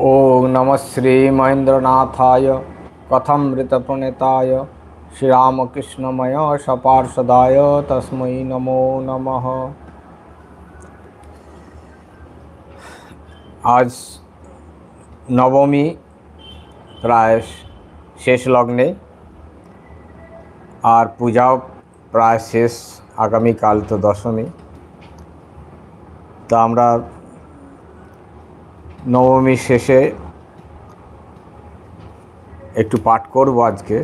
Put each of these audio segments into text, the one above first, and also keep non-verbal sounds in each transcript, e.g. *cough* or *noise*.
ॐ नमः श्रीमहेन्द्रनाथाय कथमृतप्रणेताय श्रीरामकृष्णमय सपार्षदाय तस्मै नमो नमः আজ নবমী প্রায় শেষ লগ্নে আর পূজাও প্রায় শেষ আগামীকাল তো দশমী তা আমরা নবমীর শেষে একটু পাঠ করব আজকে।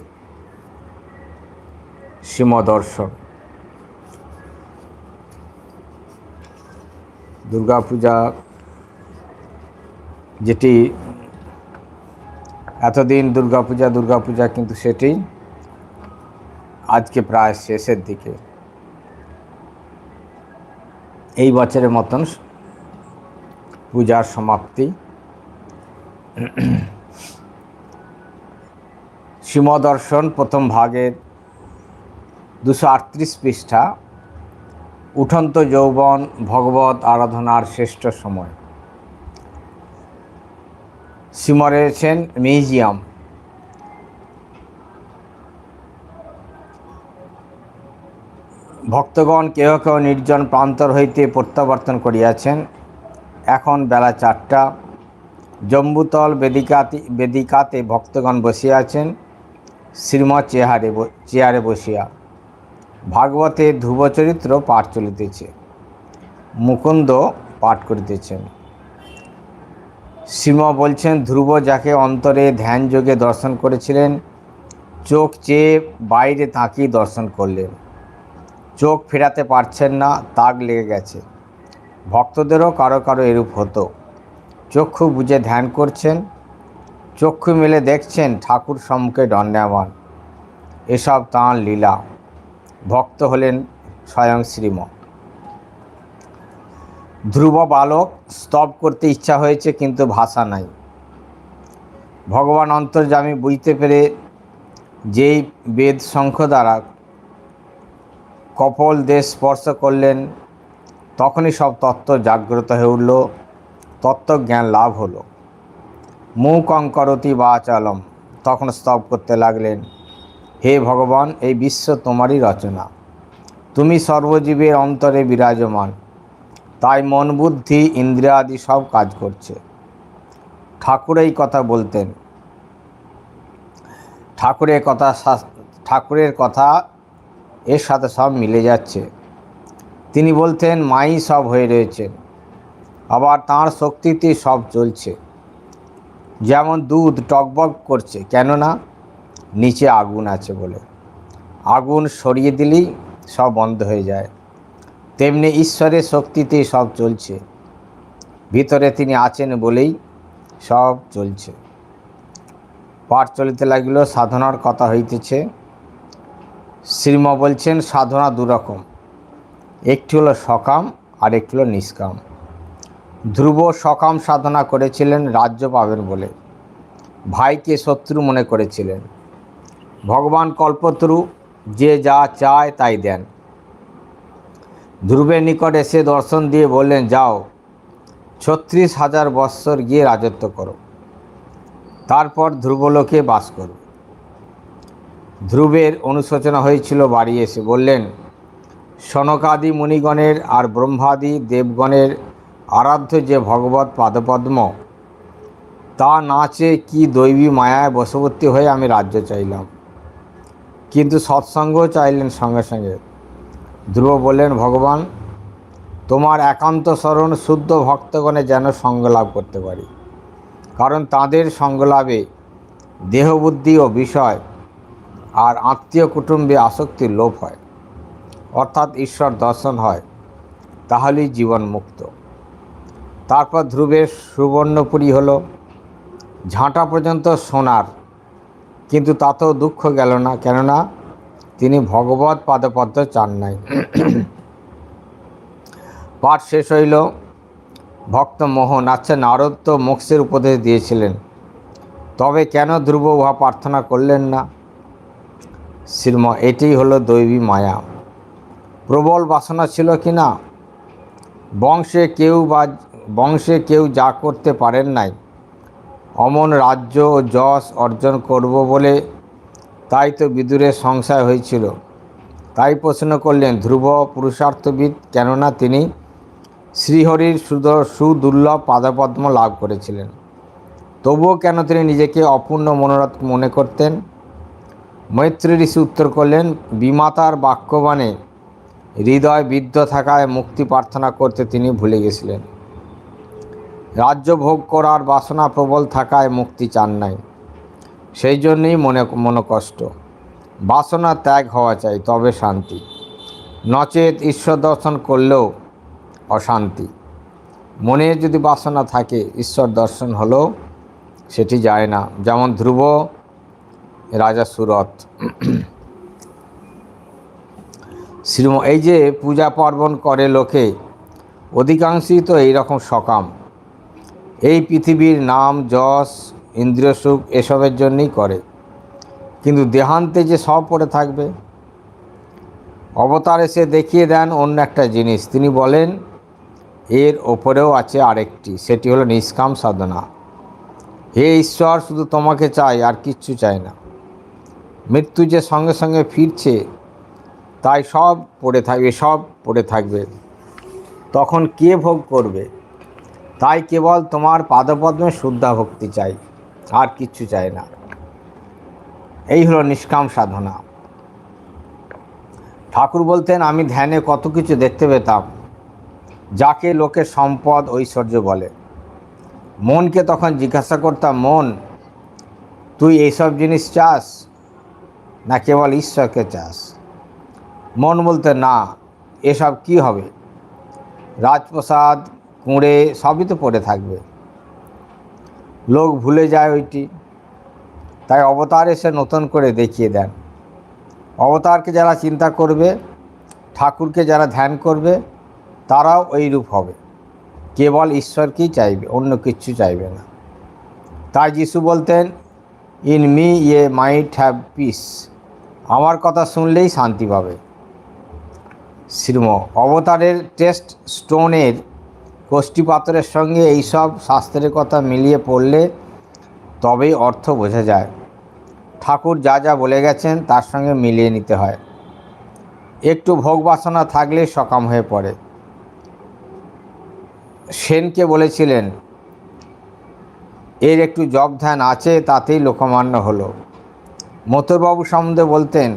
সীমদর্শন। দুর্গাপূজা যেটি এতদিন দুর্গাপূজা দুর্গাপূজা কিন্তু সেটি আজকে প্রায় শেষের দিকে। এই বছরের মতন পূজার সমাপ্তি। সীমদর্শন প্রথম ভাগের দুশো আটত্রিশ পৃষ্ঠা, উঠন্ত যৌবন, ভগবত আরাধনার শ্রেষ্ঠ সময়। সীমা রয়েছেন মিউজিয়াম। ভক্তগণ কেহ কেহ নির্জন প্রান্তর হইতে প্রত্যাবর্তন করিয়াছেন এখন বেলা চারটা। জম্বুতল বেদিকাতে বেদিকাতে ভক্তগণ বসিয়া আছেন। শ্রীমৎ চেহারে চেয়ারে বসিয়া। ভাগবতে ধ্রুবচরিত্র পাঠ চলিতেছে। মুকুন্দ পাঠ করিতেছেন। শ্রীম বলছেন, ধ্রুব যাকে অন্তরে ধ্যান যোগে দর্শন করেছিলেন, চোখ চেয়ে বাইরে তাকিয়ে দর্শন করলেন। চোখ ফেরাতে পারছেন না, তাক লেগে গেছে। ভক্তদেরও কারও কারও এরূপ হতো। চক্ষু বুঝে ধ্যান করছেন, চক্ষু মেলে দেখছেন ঠাকুর সম্মুখে দণ্ডায়মান। এসব তাঁর লীলা। ভক্ত হলেন স্বয়ং শ্রীম। ধ্রুব বালক স্তব করতে ইচ্ছা হয়েছে, কিন্তু ভাষা নাই। ভগবান অন্তর্যামী বুঝতে পেরে যেই বেদ শঙ্খ দ্বারা কপল দেশ স্পর্শ করলেন তখনই সব তত্ত্ব জাগ্রত হয়ে উঠল। তত্ত্বজ্ঞান লাভ হলো। মুখ অঙ্করতি বা আচালম তখন স্তব করতে লাগলেন, হে ভগবান, এই বিশ্ব তোমারই রচনা। তুমি সর্বজীবের অন্তরে বিরাজমান। তাই মন, বুদ্ধি, ইন্দ্রিয়াদি সব কাজ করছে। ঠাকুর এই কথা বলতেন। ঠাকুরের কথা ঠাকুরের কথা এর সাথে সব মিলে যাচ্ছে। তিনি বলতেন, মাই সব হয়ে রয়েছেন আবার তাঁর শক্তিতে সব চলছে। যেমন দুধ টকবক করছে, কেননা নিচে আগুন আছে বলে। আগুন সরিয়ে দিলেই সব বন্ধ হয়ে যায়। তেমনি ঈশ্বরের শক্তিতে সব চলছে। ভিতরে তিনি আছেন বলেই সব চলছে। পাঠ চলিতে লাগিল, সাধনার কথা হইতেছে। শ্রীম বলছেন, সাধনা দুরকম। একটি হলো সকাম, আর একটি হলো নিষ্কাম। ধ্রুব সকাম সাধনা করেছিলেন, রাজ্য পাবেন বলে। ভাইকে শত্রু মনে করেছিলেন। ভগবান কল্পতরু, যে যা চায় তাই দেন। ধ্রুবের নিকট এসে দর্শন দিয়ে বললেন, যাও, ছত্রিশ হাজার বৎসর গিয়ে রাজত্ব করো। তারপর ধ্রুবলোকে বাস করো। ধ্রুবের অনুশোচনা হয়েছিল, বাড়ি এসে বললেন সনকাদি মুনিগণের আর ব্রহ্মাদি দেবগণের আরাধ্য যে ভগবত পাদপদ্ম, তা নাচে কি দৈবী মায়ায় বশবর্তী হয়ে আমি রাজ্য চাইলাম। কিন্তু সৎসঙ্গ চাইলেন সঙ্গে সঙ্গে। ধ্রুব বললেন, ভগবান, তোমার একান্ত স্মরণ শুদ্ধ ভক্তগণে যেন সঙ্গলাভ করতে পারি। কারণ তাদের সঙ্গলাভে দেহবুদ্ধি ও বিষয় আর আত্মীয় কুটুম্বে আসক্তির লোভ হয়। অর্থাৎ ঈশ্বর দর্শন হয়, তাহলেই জীবন মুক্ত। তারপর ধ্রুবের সুবর্ণপুরী হলো, ঝাঁটা পর্যন্ত সোনার, কিন্তু তাতেও দুঃখ গেল না, কেননা তিনি ভগবত পাদপদ্ম চান নাই। *clears throat* পাঠ শেষ হইল, ভক্ত মোহন আচ্ছা নারদ তো মোক্ষের উপদেশ দিয়েছিলেন। তবে কেন ধ্রুব উহা প্রার্থনা করলেন না? শ্রীম, এটি হলো দৈবী মায়া। প্রবল বাসনা ছিল কি না বংশে কেউ বা, বংশে কেউ যা করতে পারেন নাই। অমন রাজ্য ও যশ অর্জন করব বলে তাই তো বিদুরের সংশয় হয়েছিল। তাই প্রশ্ন করলেন, ধ্রুব পুরুষার্থবিদ, কেননা তিনি শ্রীহরির সুদর সুদুর্লভ পাদপদ্ম লাভ করেছিলেন। তবুও কেন তিনি নিজেকে অপূর্ণ মনোরথ মনে করতেন? মৈত্রী ঋষি উত্তর করলেন, বিমাতার বাক্যবাণে হৃদয় বিদ্ধ থাকায় মুক্তি প্রার্থনা করতে তিনি ভুলে গেছিলেন। রাজ্য ভোগ করার বাসনা প্রবল থাকায় মুক্তি চান নাই। সেই জন্যই মনে মনোকষ্ট বাসনা ত্যাগ হওয়া চাই, তবে শান্তি। নচেত ঈশ্বর দর্শন করলেও অশান্তি। মনে যদি বাসনা থাকে, ঈশ্বর দর্শন হলেও সেটি যায় না। যেমন ধ্রুব, রাজা সুরত শ্রীম, এই যে পূজা পার্বণ করে লোকে, অধিকাংশই তো এইরকম সকাম। এই পৃথিবীর নাম যশ, ইন্দ্রিয় সুখ এসবের জন্যই করে। কিন্তু দেহান্তে যে সব পড়ে থাকবে। অবতার এসে দেখিয়ে দেন অন্য একটা জিনিস। তিনি বলেন, এর ওপরেও আছে আরেকটি, সেটি হলো নিষ্কাম সাধনা। হে ঈশ্বর, শুধু তোমাকে চাই, আর কিচ্ছু চাই না। মৃত্যু যে সঙ্গে সঙ্গে ফিরছে তাই সব পড়ে থাকবে, সব পড়ে থাকবে। তখন কে ভোগ করবে? তাই কেবল তোমার পাদপদ্মে শুদ্ধা ভক্তি চাই, আর কিচ্ছু চাই না। এই হলো নিষ্কাম সাধনা। ঠাকুর বলতেন, আমি ধ্যানে কত কিছু দেখতে পেতাম, যাকে লোকে সম্পদ ঐশ্বর্য বলে। মনকে তখন জিজ্ঞাসা করতাম, মন, তুই এইসব জিনিস চাস, না কেবল ঈশ্বরকে চাস? মন বলতে না, এসব কি হবে? রাজপ্রসাদ, কুঁড়ে সবই তো পড়ে থাকবে। লোক ভুলে যায় ওইটি। তাই অবতার এসে নতুন করে দেখিয়ে দেন। অবতারকে যারা চিন্তা করবে, ঠাকুরকে যারা ধ্যান করবে, তারাও ওই রূপ হবে। কেবল ঈশ্বরকেই চাইবে, অন্য কিচ্ছু চাইবে না। তাই যিশু বলতেন ইন মি ইয়ে মাইট হ্যাভ পিস আমার কথা শুনলেই শান্তি পাবে। শ্রীম। অবতারের টেস্ট স্টোনের কোষ্ঠী পাথরের সঙ্গে এইসব শাস্ত্রের কথা মিলিয়ে পড়লে তবেই অর্থ বোঝা যায়। ঠাকুর যা যা বলে গেছেন, তার সঙ্গে মিলিয়ে নিতে হয়। একটু ভোগ বাসনা থাকলে সকাম হয়ে পড়ে। সেনকে বলেছিলেন, এর একটু জব ধ্যান আছে, তাতেই লোকমান্য হলো। মথুরবাবু সম্বন্ধে বলতেন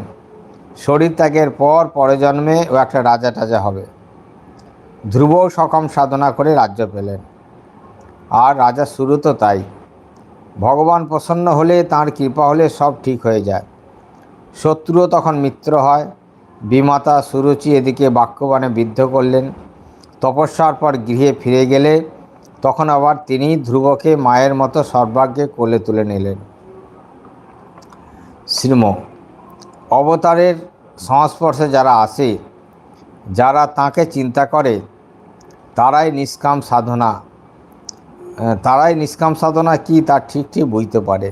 শরীর ত্যাগের পর পরে জন্মে ও একটা রাজা টাজা হবে। ধ্রুবও সকাম সাধনা করে রাজ্য পেলেন। আর রাজা শুরু তো তাই। ভগবান প্রসন্ন হলে তার কৃপা হলে সব ঠিক হয়ে যায়। শত্রুও তখন মিত্র হয়। বিমাতা সুরুচি এদিকে বাক্যবাণে বিদ্ধ করলেন। তপস্যার পর গৃহে ফিরে গেলে তখন আবার তিনি ধ্রুবকে মায়ের মতো সর্বাগ্যে কোলে তুলে নিলেন। শ্রীম অবতারের সংস্পর্শে যারা আসে, যারা তাকে চিন্তা করে, তারাই নিষ্কাম সাধনা। তারাই নিষ্কাম সাধনা কি তা ঠিক ঠিক বুঝতে পারে।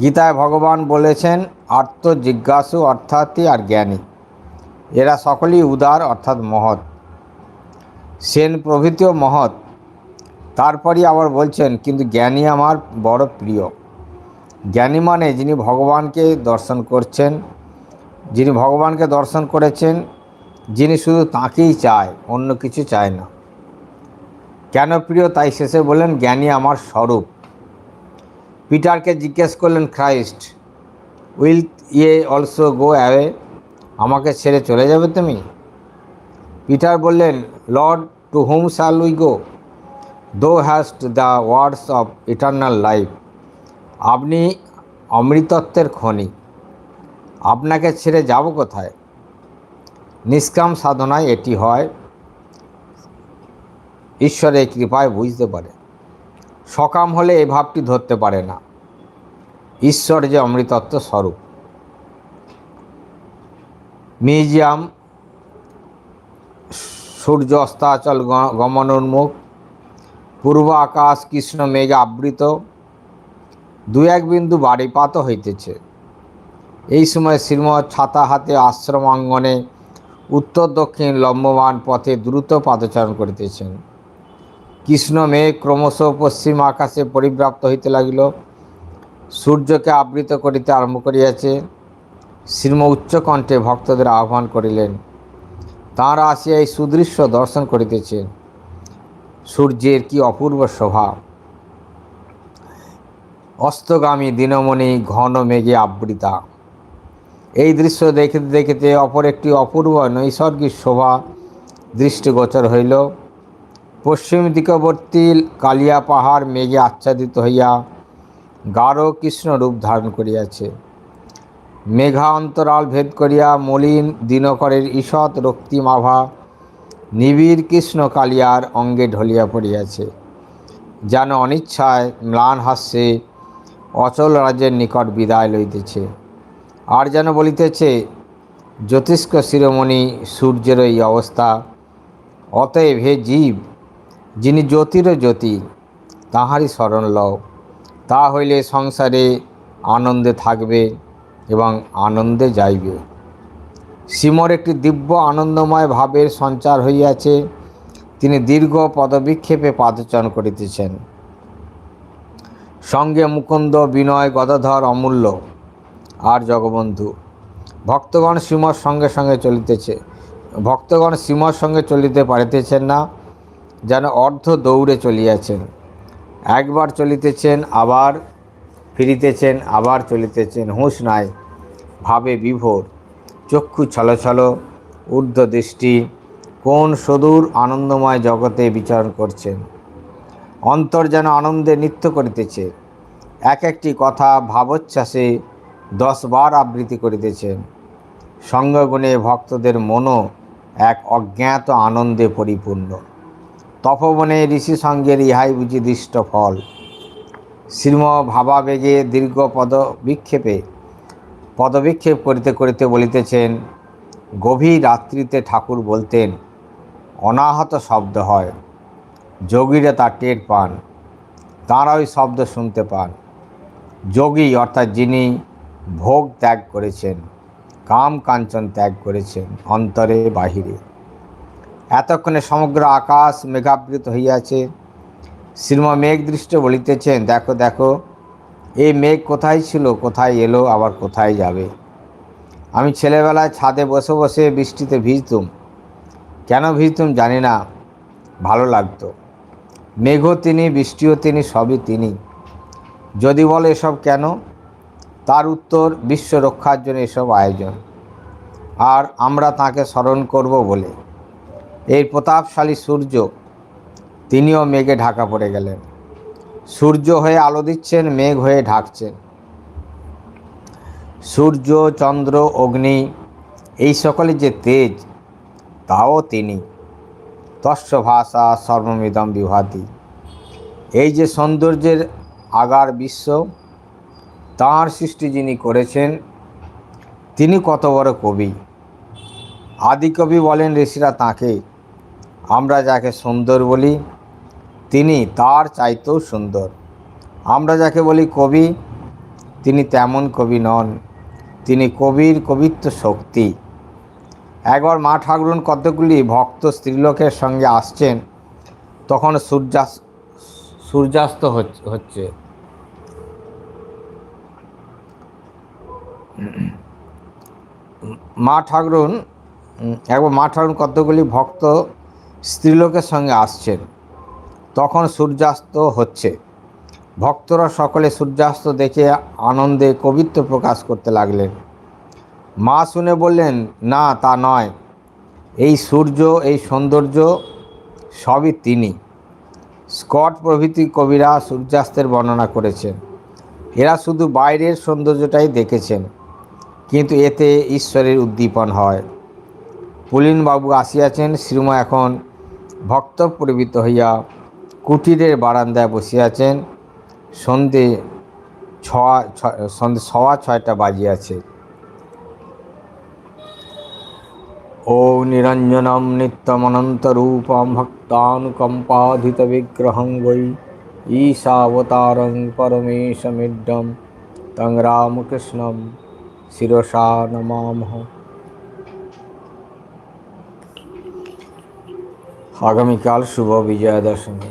গীতায় ভগবান বলেছেন, আত্ম জিজ্ঞাসু অর্থাৎই আর জ্ঞানী। এরা সকলেই উদার অর্থাৎ মহৎ। সেন প্রভৃতিও মহৎ। তারপরই আবার বলছেন, কিন্তু জ্ঞানী আমার বড় প্রিয়। জ্ঞানী মানে যিনি ভগবানকে দর্শন করছেন, যিনি ভগবানকে দর্শন করেছেন, যিনি শুধু তাঁকেই চায়, অন্য কিছু চায় না। কেন প্রিয়? তাই শেষে বললেন, জ্ঞানী আমার স্বরূপ। পিটারকে জিজ্ঞেস করলেন Christ will ye also go away? আমাকে ছেড়ে চলে যাবে তুমি? পিটার বললেন, Lord, to whom shall we go? Thou hast the words of eternal life. আপনি অমৃতত্বের খনি। আপনাকে ছেড়ে যাব কোথায়? নিষ্কাম সাধনায় এটি হয়। ঈশ্বরের কৃপায় বুঝতে পারে। সকাম হলে এই ভাবটি ধরতে পারে না। ঈশ্বর যে অমৃতত্ব স্বরূপ। মিউজিয়াম, সূর্য, অস্তাচল গমনোন্মুখ পূর্ব আকাশ কৃষ্ণ, মেঘে আবৃত। দু এক বিন্দু বাড়িপাত হইতেছে। এই সময় শ্রীমৎ ছাতা হাতে আশ্রম অঙ্গনে উত্তর দক্ষিণ লম্বমান পথে দ্রুত পাদচারণ করিতেছেন। কৃষ্ণ মেঘ ক্রমশ পশ্চিম আকাশে পরিব্রাপ্ত হইতে লাগিল। সূর্যকে আবৃত করিতে আরম্ভ করিয়াছে। শ্রীম উচ্চকণ্ঠে ভক্তদের আহ্বান করিলেন তাঁরা আসিয়া এই সুদৃশ্য দর্শন করিতেছেন। সূর্যের কি অপূর্ব শোভা! অস্তগামী দিনমণি ঘন মেঘে আবৃতা। এই দৃশ্য দেখিতে দেখিতে অপর একটি অপূর্ব নৈসর্গিক শোভা দৃষ্টিগোচর হইল। পশ্চিম দিকবর্তী কালিয়া পাহাড় মেঘে আচ্ছাদিত হইয়া গাঢ় কৃষ্ণ রূপ ধারণ করিয়াছে। মেঘা অন্তরাল ভেদ করিয়া মলিন দিনকরের ঈষৎ রক্তিমাভা নিবিড় কৃষ্ণ কালিয়ার অঙ্গে ঢলিয়া পড়িয়াছে। যেন অনিচ্ছায় ম্লান হাস্যে অচল রাজ্যের নিকট বিদায় লইতেছে। আর যেন বলিতেছে, জ্যোতিষ্ক শিরোমণি, সূর্যের এই অবস্থা, অতএব হে জীব, যিনি জ্যোতিরও জ্যোতি, তাহারই স্মরণ লও। তা হইলে সংসারে আনন্দে থাকবে এবং আনন্দে যাইবে। সিমর একটি দিব্য আনন্দময় ভাবের সঞ্চার হইয়াছে। তিনি দীর্ঘ পদবিক্ষেপে পাদচন করিতেছেন। সঙ্গে মুকুন্দ, বিনয়, গদাধর, অমূল্য আর জগবন্ধু। ভক্তগণ শ্রীমর সঙ্গে সঙ্গে চলিতেছে। ভক্তগণ শ্রীমর সঙ্গে চলিতে পারিতেছেন না, যেন অর্ধ দৌড়ে চলিয়াছেন। একবার চলিতেছেন, আবার ফিরিতেছেন, আবার চলিতেছেন, হুঁশ নাই, ভাবে বিভোর। চক্ষু ছলছল ঊর্ধ্ব দৃষ্টি কোন সুদূর আনন্দময় জগতে বিচরণ করছেন। অন্তর যেন আনন্দে নৃত্য করিতেছে। এক একটি কথা ভাবোচ্ছ্বাসে দশবার আবৃত্তি করিতেছেন সঙ্গগুণে ভক্তদের মনও এক অজ্ঞাত আনন্দে পরিপূর্ণ। তপবনে ঋষি সঙ্গের ইহাই বুঝি দৃষ্ট ফল। শ্রীম ভাবাবেগে দীর্ঘ পদ বিক্ষেপে, পদবিক্ষেপ করিতে করিতে বলিতেছেন, গভীর রাত্রিতে ঠাকুর বলতেন, অনাহত শব্দ হয়। যোগীরা তা টের পান তাঁরা ওই শব্দ শুনতে পান। যোগী অর্থাৎ যিনি ভোগ ত্যাগ করেছেন, কাম কাঞ্চন ত্যাগ করেছেন অন্তরে বাহিরে। এতক্ষণে সমগ্র আকাশ মেঘাবৃত হইয়াছে। শ্রীম মেঘ দৃষ্ট বলিতেছেন, দেখো দেখো এই মেঘ কোথায় ছিল, কোথায় এলো, আবার কোথায় যাবে? আমি ছেলেবেলায় ছাদে বসে বসে বৃষ্টিতে ভিজতুম। কেন ভিজতুম জানি না, ভালো লাগতো। মেঘও তিনি, বৃষ্টিও তিনি, সবই তিনি। যদি বলে এসব কেন? তার উত্তর, বিশ্ব রক্ষার জন্য এসব আয়োজন। আর আমরা তাকে স্মরণ করব বলে। এই প্রতাপশালী সূর্য, তিনিও মেঘে ঢাকা পড়ে গেলেন। সূর্য হয়ে আলো দিচ্ছেন, মেঘ হয়ে ঢাকছেন। সূর্য, চন্দ্র, অগ্নি, এই সকলে যে তেজ, তাও তিনি। তস্য ভাষা সর্বমিদম বিভাতি। এই যে সৌন্দর্যের আগার বিশ্ব, তাঁর সৃষ্টি যিনি করেছেন, তিনি কত বড় কবি। আদিকবি বলেন ঋষিরা তাঁকে, আমরা যাকে সুন্দর বলি, তিনি তার চাইতেও সুন্দর। আমরা যাকে বলি কবি, তিনি তেমন কবি নন। তিনি কবির কবিত্ব শক্তি। একবার মা ঠাকুরুন কতগুলি ভক্ত স্ত্রীলোকের সঙ্গে আসছেন, তখন সূর্যাস্ত সূর্যাস্ত হচ্ছে। মা ঠাকুরুন, একবার মা ঠাকুরুন কতগুলি ভক্ত স্ত্রীলোকের সঙ্গে আসছেন, তখন সূর্যাস্ত হচ্ছে। ভক্তরা সকলে সূর্যাস্ত দেখে আনন্দে কবিত্ব প্রকাশ করতে লাগলেন। মা শুনে বললেন, না, তা নয়। এই সূর্য, এই সৌন্দর্য সবই তিনি। স্কট প্রভৃতি কবিরা সূর্যাস্তের বর্ণনা করেছেন। এরা শুধু বাইরের সৌন্দর্যটাই দেখেছেন, কিন্তু এতে ঈশ্বরের উদ্দীপন হয়। পুলিনবাবু আসিয়াছেন, শ্রীমা এখন ভক্ত পরিবৃত হইয়া কুটিরের বারান্দায় বসিয়াছেন। সন্ধে ছয়, সন্ধে সওয়া ছয়টা বাজিয়াছে। ও নিরঞ্জনম নিত্যমনন্তরূপম ভক্তানুকম্পাধিত বিগ্রহং বৈ ঈশাবতারং পরমেশমিড্ডম তং রামকৃষ্ণম শিরসা নমামহ আগামীকাল শুভ বিজয়া দশমী